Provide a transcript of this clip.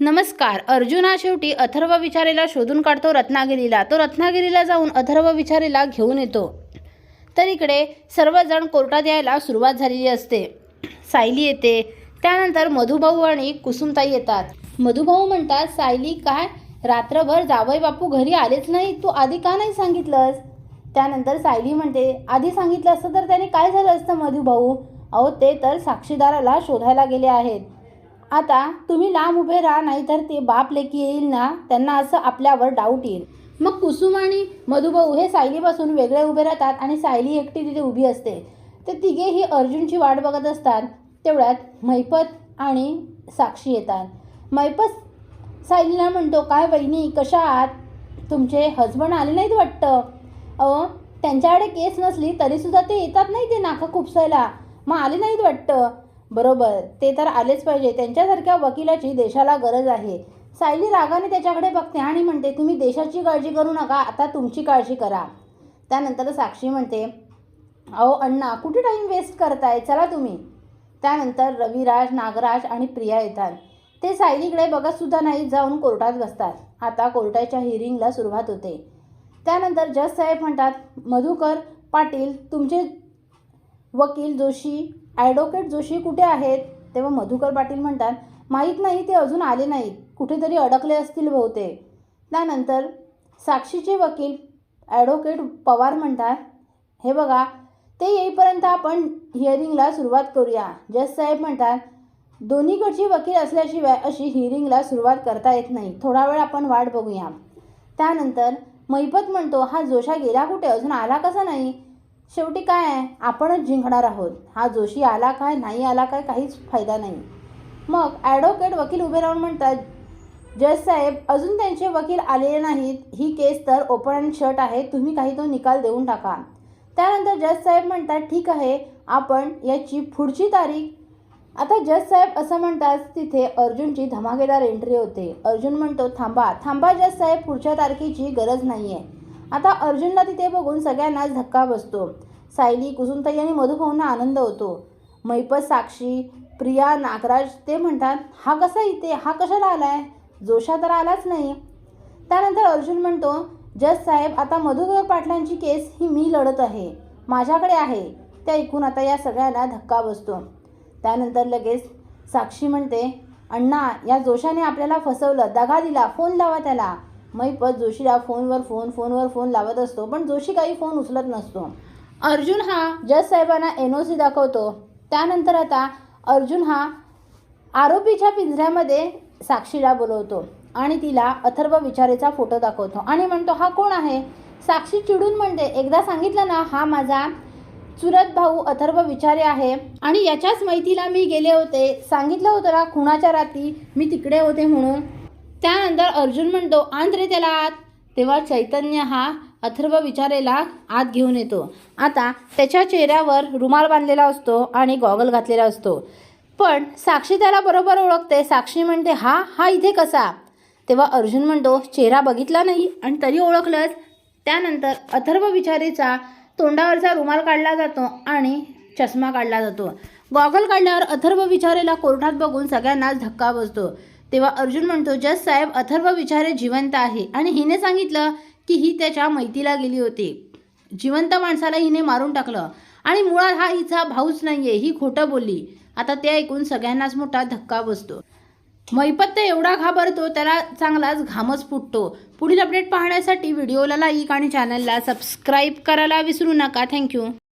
नमस्कार अर्जुना शेवटी अथर्व विचारेला शोधून काढतो रत्नागिरीला. तो रत्नागिरीला जाऊन अथर्व विचारेला घेऊन येतो. तर इकडे सर्वजण कोर्टात यायला सुरुवात झालेली असते. सायली येते. त्यानंतर मधुभाऊ आणि कुसुमताई येतात. मधुभाऊ म्हणतात सायली काय? रात्रभर जावई बापू घरी आलेच नाही. तू आधी का नाही सांगितलंस? त्यानंतर सायली म्हणते आधी सांगितलं असतं तर त्याने काय झालं असतं मधुभाऊ? अहो ते तर साक्षीदाराला शोधायला गेले आहेत. आता तुम्ही लांब उभे राहा नाहीतर ते बाप लेकी येईल ना? त्यांना असं आपल्यावर डाऊट येईल. मग कुसुम आणि मधुभाऊ हे सायलीपासून वेगळे उभे राहतात आणि सायली एकटी तिथे उभी असते. ते तिघेही अर्जुनची वाट बघत असतात. तेवढ्यात मैपत आणि साक्षी येतात. मैपत सायलीला म्हणतो काय वहिनी कशा आहात? तुमचे हजबंड आले नाहीत वाटतं? अहो त्यांच्याकडे केस नसली तरीसुद्धा ते येतात नाही ते नाका खुपसायला. मग आले नाहीत वाटतं. बरोबर. ते तर आलेच पाहिजे. त्यांच्यासारख्या वकिलाची देशाला गरज आहे. सायली रागाने त्याच्याकडे बघते आणि म्हणते तुम्ही देशाची काळजी करू नका आता तुमची काळजी करा. त्यानंतर साक्षी म्हणते अहो अण्णा कुठे टाईम वेस्ट करताय? चला तुम्ही. त्यानंतर रविराज नागराज आणि प्रिया येतात. ते सायलीकडे बघतसुद्धा नाही जाऊन कोर्टात बसतात. आता कोर्टाच्या हिअरिंगला सुरुवात होते. त्यानंतर जज साहेब म्हणतात मधुकर पाटील तुमचे वकील जोशी ॲडव्होकेट जोशी कुठे आहेत? तेव्हा मधुकर पाटील म्हणतात माहीत नाही ते अजून आले नाहीत. कुठेतरी अडकले असतील बहुतेक. त्यानंतर साक्षीचे वकील ॲडव्होकेट पवार म्हणतात हे बघा ते येईपर्यंत आपण हिअरिंगला सुरुवात करूया. जज साहेब म्हणतात दोन्हीकडची वकील असल्याशिवाय अशी हिअरिंगला सुरुवात करता येत नाही. थोडा वेळ आपण वाट बघूया. त्यानंतर महिपत म्हणतो हा जोशा गेला कुठे? अजून आला कसा नाही? शेवटी काय आहे? आपणच जिंकणार आहोत. हा जोशी आला काय नाही आला काय काहीच फायदा नाही. मग ॲडव्होकेट वकील उभे राहून म्हणतात जज साहेब अजून त्यांचे वकील आलेले नाहीत. ही केस तर ओपन अँड शर्ट आहे. तुम्ही काही तो निकाल देऊन टाका. त्यानंतर जज साहेब म्हणतात ठीक आहे आपण याची पुढची तारीख आता जज साहेब असं म्हणतात तिथे अर्जुनची धमाकेदार एंट्री होते. अर्जुन म्हणतो थांबा थांबा जज साहेब पुढच्या तारखेची गरज नाही आहे आता अर्जुनला तिथे बघून सगळ्यांनाच धक्का बसतो. सायली कुसुमताई आणि मधुभाऊंना आनंद होतो. मैपत साक्षी प्रिया नागराज ते म्हणतात हा कसा इथे? हा कशाला आलाय? जोशा तर आलाच नाही. त्यानंतर अर्जुन म्हणतो जज साहेब आता मधुकर पाटलांची केस ही मी लढत आहे. माझ्याकडे आहे. ते ऐकून आता या सगळ्यांना धक्का बसतो. त्यानंतर लगेच साक्षी म्हणते अण्णा या जोशाने आपल्याला फसवलं. दगा दिला. फोन लावा त्याला. मैपत जोशीला फोनवर फोन फोनवर फोन लावत असतो. पण जोशी काही फोन उचलत नसतो. अर्जुन हा जज साहेबांना एन ओ सी दाखवतो. त्यानंतर आता अर्जुन हा आरोपीच्या पिंजऱ्यामध्ये साक्षीला बोलवतो आणि तिला अथर्व विचारेचा फोटो दाखवतो. आणि म्हणतो हा कोण आहे? साक्षी चिडून म्हणते एकदा सांगितलं ना हा माझा चुलत भाऊ अथर्व विचारे आहे आणि याच्याच माहितीला मी गेले होते. सांगितलं होतं ना खुणाच्या रात्री मी तिकडे होते म्हणून. त्यानंतर अर्जुन म्हणतो आंध्रे रे त्याला आत. तेव्हा चैतन्य हा अथर्व विचारेला आत घेऊन येतो. आता त्याच्या चेहऱ्यावर रुमाल बांधलेला असतो आणि गॉगल घातलेला असतो. पण साक्षी त्याला बरोबर ओळखते. साक्षी म्हणते हा हा इथे कसा? तेव्हा अर्जुन म्हणतो चेहरा बघितला नाही आणि तरी ओळखलंच त्यानंतर अथर्व विचारेचा तोंडावरचा रुमाल काढला जातो आणि चष्मा काढला जातो. गॉगल काढल्यावर अथर्व विचारेला कोर्टात बघून सगळ्यांनाच धक्का बसतो. तेव्हा अर्जुन म्हणतो जस साहेब अथर्व विचारे जिवंत आहे. आणि हिने सांगितलं की ही त्याच्या मैतीला गेली होती. जिवंत माणसाला हिने मारून टाकलं. आणि मुळात हा हिचा भाऊच नाहीये ही खोटं बोलली. आता ते ऐकून सगळ्यांनाच मोठा धक्का बसतो. मैपत्य एवढा घाबरतो त्याला चांगलाच घामच फुटतो. पुढील अपडेट पाहण्यासाठी व्हिडिओला लाईक आणि चॅनलला सबस्क्राईब करायला विसरू नका. थँक्यू